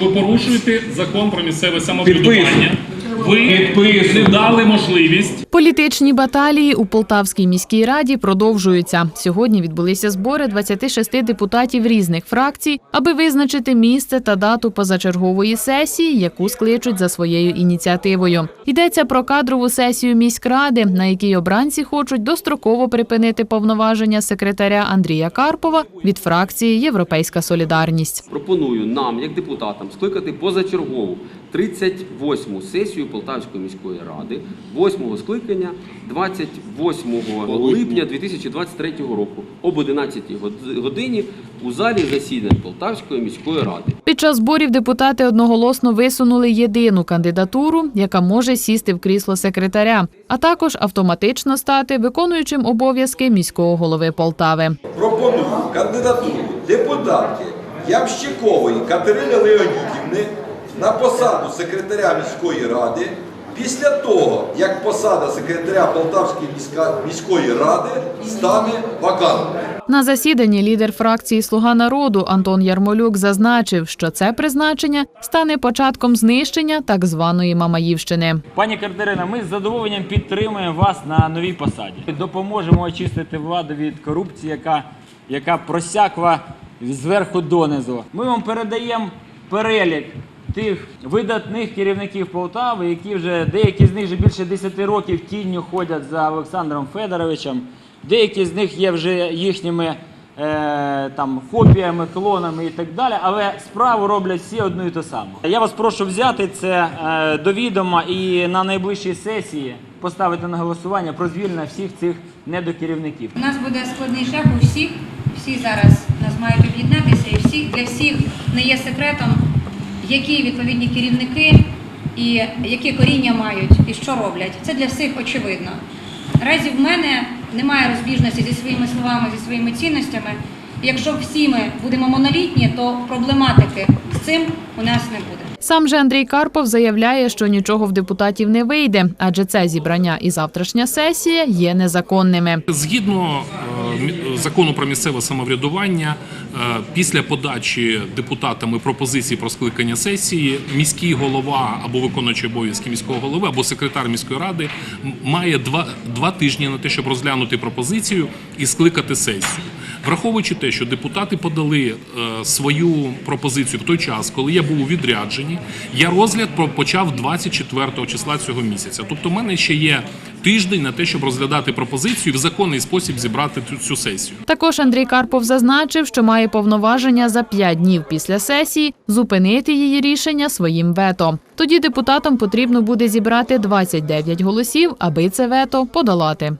Ви порушуєте закон про місцеве самоврядування. Ви не дали можливість Політичні баталії у Полтавській міській раді продовжуються. Сьогодні відбулися збори 26 депутатів різних фракцій, аби визначити місце та дату позачергової сесії, яку скличуть за своєю ініціативою. Йдеться про кадрову сесію міськради, на якій обранці хочуть достроково припинити повноваження секретаря Андрія Карпова від фракції Європейська Солідарність. Пропоную нам, як депутатам, скликати позачергову 38-му сесію Полтавської міської ради, 8-го скликання 28 липня 2023 року об 11 год- годині у залі засідань Полтавської міської ради. Під час зборів депутати одноголосно висунули єдину кандидатуру, яка може сісти в крісло секретаря, а також автоматично стати виконуючим обов'язки міського голови Полтави. пропоную кандидатуру депутатки Ямщикової Катерини Леонідівни на посаду секретаря міської ради після того, як посада секретаря Полтавської міської ради стане вакантною. На засіданні лідер фракції Слуга народу Антон Ярмолюк зазначив, що це призначення стане початком знищення так званої Мамаївщини. Пані Катерина, ми з задоволенням підтримуємо вас на новій посаді. Допоможемо очистити владу від корупції, яка, яка просякла зверху донизу. Ми вам передаємо перелік тих видатних керівників Полтави, які вже деякі з них вже більше 10 років тінню ходять за Олександром Федоровичем. Деякі з них є вже їхніми е, там копіями, клонами і так далі, але справу роблять всі одну і ту саму. Я вас прошу взяти це е, до відома і на найближчій сесії поставити на голосування про звільнення всіх цих недокерівників. У нас буде складний шлях у всіх. Всі зараз нас мають об'єднатися, і всіх для всіх не є секретом, які відповідні керівники і які коріння мають і що роблять. Це для всіх очевидно. Наразі в мене немає розбіжності зі своїми словами, зі своїми цінностями. Якщо всі ми будемо монолітні, то проблематики з цим у нас не буде. Сам же Андрій Карпов заявляє, що нічого в депутатів не вийде, адже це зібрання і завтрашня сесія є незаконними. згідно е, закону про місцеве самоврядування. е, Після подачі депутатами пропозиції про скликання сесії міський голова або виконуючий обов'язки міського голови, або секретар міської ради має два, два тижні на те, щоб розглянути пропозицію і скликати сесію. Враховуючи те, що депутати подали е, свою пропозицію в той час, коли я був у відрядженні, я розгляд почав 24 числа цього місяця. Тобто, в мене ще є тиждень на те, щоб розглядати пропозицію і в законний спосіб зібрати цю, сесію. Також Андрій Карпов зазначив, що має повноваження за п'ять днів після сесії зупинити її рішення своїм вето. Тоді депутатам потрібно буде зібрати 29 голосів, аби це вето подолати.